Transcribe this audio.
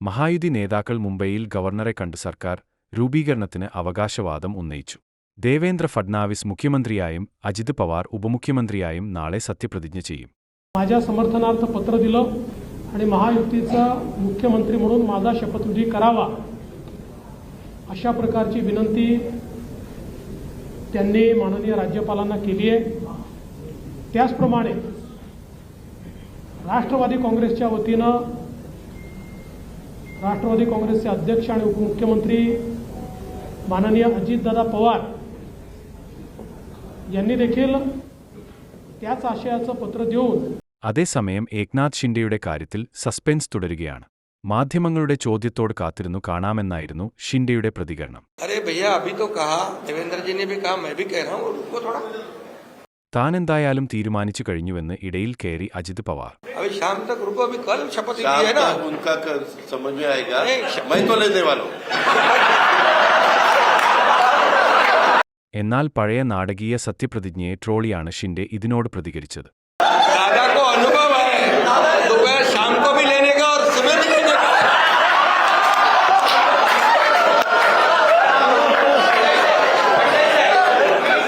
മഹായുതി നേതാക്കൾ മുംബൈയിൽ ഗവർണറെ കണ്ട് സർക്കാർ രൂപീകരണത്തിന് അവകാശവാദം ഉന്നയിച്ചു ദേവേന്ദ്ര ഫഡ്നാവിസ് മുഖ്യമന്ത്രിയായും അജിത് പവാർ ഉപമുഖ്യമന്ത്രിയായും നാളെ സത്യപ്രതിജ്ഞ ചെയ്യും माझ्या समर्थनार्थ पत्र दिलं आणि महायुतीचा मुख्यमंत्री म्हणून माझा शपथविधी करावा अशा प्रकारची विनंती त्यांनी माननीय राज्यपालांना केली आहे त्याचप्रमाणे राष्ट्रवादी काँग्रेसच्या वतीनं राष्ट्रवादी काँग्रेसचे अध्यक्ष आणि उपमुख्यमंत्री माननीय अजितदादा पवार यांनी देखील त्याच आशयाचं पत्र देऊन അതേസമയം ഏക്നാഥ് ഷിൻഡെയുടെ കാര്യത്തിൽ സസ്പെൻസ് തുടരുകയാണ് മാധ്യമങ്ങളുടെ ചോദ്യത്തോട് കാത്തിരുന്നു കാണാമെന്നായിരുന്നു ഷിൻഡെയുടെ പ്രതികരണം താനെന്തായാലും തീരുമാനിച്ചു കഴിഞ്ഞുവെന്ന് ഇടയിൽ കയറി അജിത് പവാർ. എന്നാൽ പഴയ നാടകീയ സത്യപ്രതിജ്ഞയെ ട്രോളിയാണ് ഷിന്റെ ഇതിനോട് പ്രതികരിച്ചത്.